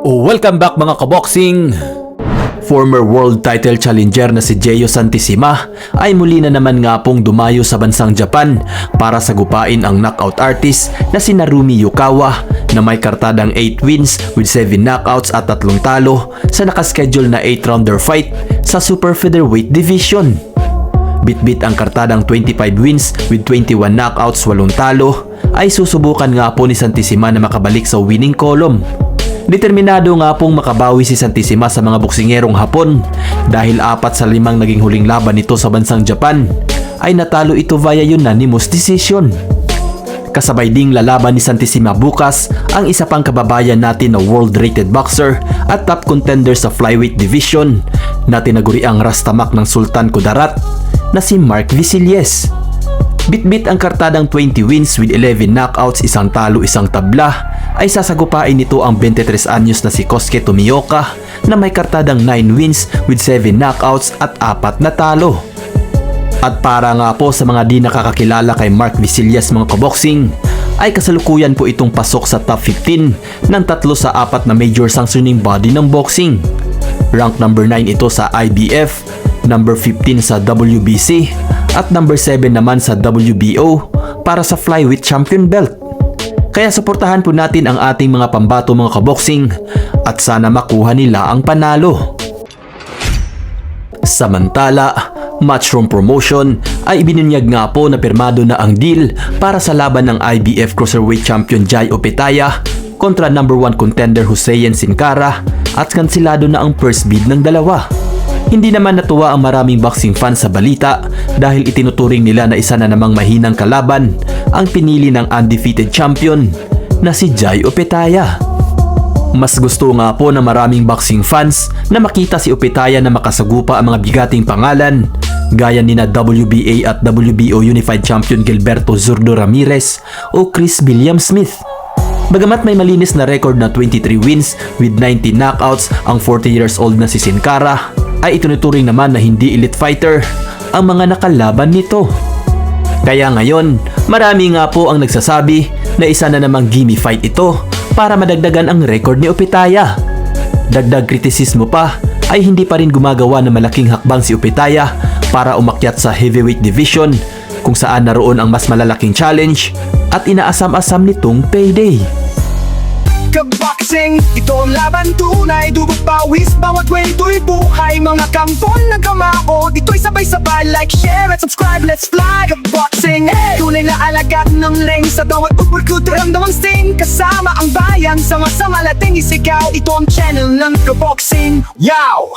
Welcome back mga kaboxing! Former world title challenger na si Jeyo Santissima ay muli na naman nga pong dumayo sa bansang Japan para sagupain ang knockout artist na si Narumi Yukawa na may kartadang 8 wins with 7 knockouts at tatlong talo sa nakaschedule na 8-rounder fight sa super featherweight division. Bitbit ang kartadang 25 wins with 21 knockouts, walong talo, ay susubukan nga po ni Santissima na makabalik sa winning column. Determinado nga pong makabawi si Santissima sa mga boksingerong Hapon dahil apat sa limang naging huling laban nito sa bansang Japan ay natalo ito via unanimous decision. Kasabay ding lalaban ni Santissima bukas ang isa pang kababayan natin na world-rated boxer at top contender sa flyweight division na tinaguri ang Rastamak ng Sultan Kudarat na si Mark Visilles. Bitbit ang kartadang 20 wins with 11 knockouts, isang talo, isang tabla ay sasagupain nito ang 23 anyos na si Kosuke Tomioka na may kartadang 9 wins with 7 knockouts at 4 na talo. At para nga po sa mga di nakakakilala kay Mark Visillas mga kaboxing, ay kasalukuyan po itong pasok sa top 15 ng tatlo sa apat na major sanctioning body ng boxing. Rank number 9 ito sa IBF, number 15 sa WBC, at number 7 naman sa WBO para sa flyweight champion belt. Kaya suportahan po natin ang ating mga pambato mga kaboxing at sana makuha nila ang panalo. Samantala, Matchroom Promotion ay ibinunyag nga po na pirmado na ang deal para sa laban ng IBF Cruiserweight Champion Jai Opetaya kontra number 1 contender Hussein Sin Cara at kansilado na ang first bid ng dalawa. Hindi naman natuwa ang maraming boxing fans sa balita dahil itinuturing nila na isa na namang mahinang kalaban ang pinili ng undefeated champion na si Jai Opetaya. Mas gusto nga po ng maraming boxing fans na makita si Opetaya na makasagupa ang mga bigating pangalan gaya ni na WBA at WBO Unified Champion Gilberto Zurdo Ramirez o Chris William Smith. Bagamat may malinis na record na 23 wins with 19 knockouts ang 40 years old na si Sin Cara, ay itinuturing naman na hindi elite fighter ang mga nakalaban nito. Kaya ngayon, marami nga po ang nagsasabi na isa na namang gimme fight ito para madagdagan ang record ni Opetaya. Dagdag kritisismo pa ay hindi pa rin gumagawa ng malaking hakbang si Opetaya para umakyat sa heavyweight division kung saan naroon ang mas malalaking challenge at inaasam-asam nitong payday. Kaboxing, ito ang laban tunay Dugog pawis, bawat kwento'y buhay Mga kampon ng kamao Dito'y sabay-sabay Like, share at subscribe Let's fly Kaboxing, hey! Tunay na alagat ng ring Sa bawat upurkut Ramdam ang sting Kasama ang bayan Sama-sama lating isigaw. Ito ang channel ng Kaboxing Yow!